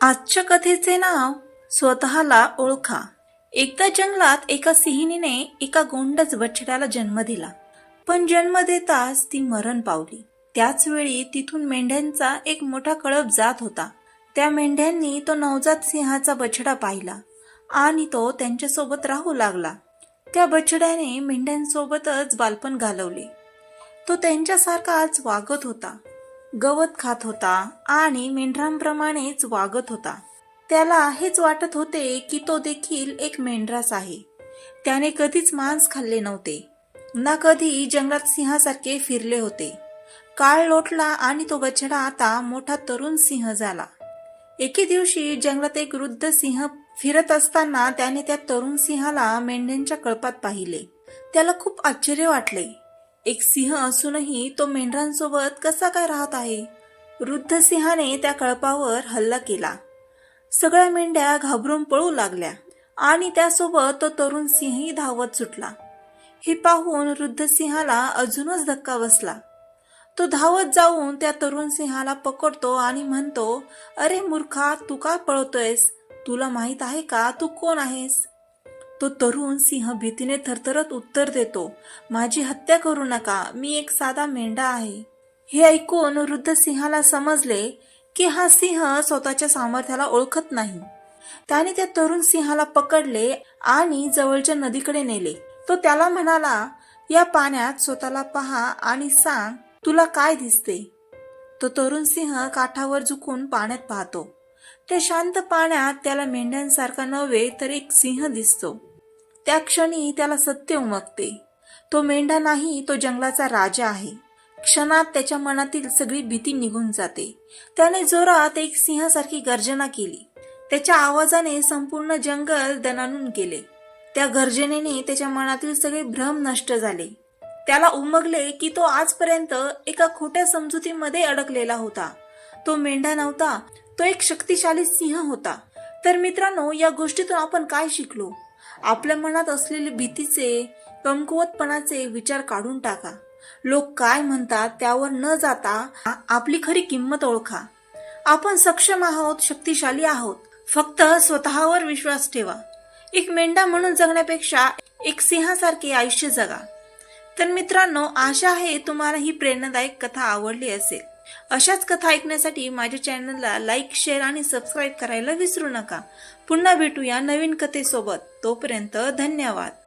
आजच्या कथेचे नाव स्वतःला ओळखा. एकदा जंगलात एका सिंहिणीने एका गोंडच बछड्याला जन्म दिला. पण जन्म देताच ती मरण पावली. त्याच वेळी तिथून मेंढ्यांचा एक मोठा कळप जात होता. त्या मेंढ्यांनी तो नवजात सिंहाचा बछडा पाहिला आणि तो त्यांच्यासोबत राहू लागला. त्या बछड्याने मेंढ्यांसोबतच बालपण घालवले. तो त्यांच्यासारखाच वागत होता. गवत खात होता आणि मेंढरांप्रमाणेच वागत होता. त्याला हेच वाटत होते की तो देखील एक मेंढराच आहे. त्याने कधीच मांस खाल्ले नव्हते. ना कधी जंगलात सिंहासारखे फिरले होते. काळ लोटला आणि तो बछडा आता मोठा तरुण सिंह झाला. एके दिवशी जंगलात एक वृद्ध सिंह फिरत असताना त्याने त्या तरुण सिंहाला मेंढ्यांच्या कळपात पाहिले. त्याला खूप आश्चर्य वाटले. एक सिंह असूनही तो मेंढरांसोबत कसा काय राहत आहे? वृद्ध सिंहाने त्या कळपावर हल्ला केला. सगळ्या मेंढ्या घाबरून पळू लागल्या आणि त्यासोबत तो तरुण सिंहही धावत सुटला. हे पाहून वृद्ध सिंहाला अजूनच धक्का बसला. तो धावत जाऊन त्या तरुण सिंहाला पकडतो आणि म्हणतो अरे मूर्खा तू का पळतोयस? तुला माहीत आहे का? तू कोण आहेस? तो तरुण सिंह भीतीने थरथरत उत्तर देतो माझी हत्या करू नका मी एक साधा मेंढा आहे. हे ऐकून वृद्ध सिंहाला समजले की हा सिंह स्वतःच्या सामर्थ्याला ओळखत नाही. त्याने त्या तरुण सिंहाला पकडले आणि जवळच्या नदीकडे नेले. तो त्याला म्हणाला या पाण्यात स्वतःला पहा आणि सांग तुला काय दिसते? तो तरुण सिंह काठावर झुकून पाण्यात पाहतो. त्या शांत पाण्यात त्याला मेंढ्यांसारखा नव्हे तर एक सिंह दिसतो. त्या क्षणी त्याला सत्य उमगते. तो मेंढा नाही तो जंगलाचा राजा आहे. क्षणात त्याच्या मनातील सगळी भीती निघून जाते. त्याने जोरात एक सिंहासारखी गर्जना केली. त्याच्या आवाजाने संपूर्ण जंगल दणानून गेले. त्या गर्जनेने त्याच्या मनातील सगळे भ्रम नष्ट झाले. त्याला उमगले की तो आजपर्यंत एका खोट्या समजुतीमध्ये अडकलेला होता. तो मेंढा नव्हता तो एक शक्तिशाली सिंह होता. तर मित्रांनो या गोष्टीतून आपण काय शिकलो? आपल्या मनात असलेले भीतीचे कमकुवतपणाचे विचार काढून टाका. लोक काय म्हणतात त्यावर न जाता आपली खरी किंमत ओळखा. आपण सक्षम आहोत शक्तिशाली आहोत. फक्त स्वतःवर विश्वास ठेवा. एक मेंढा म्हणून जगण्यापेक्षा एक सिंहासारखे आयुष्य जगा. तर मित्रांनो आशा आहे तुम्हाला ही प्रेरणादायक कथा आवडली असेल. अशाच कथा ऐकण्यासाठी माझ्या चॅनलला लाईक शेअर आणि सबस्क्राईब करायला विसरू नका. पुन्हा भेटूया नवीन कथेसोबत. तोपर्यंत धन्यवाद.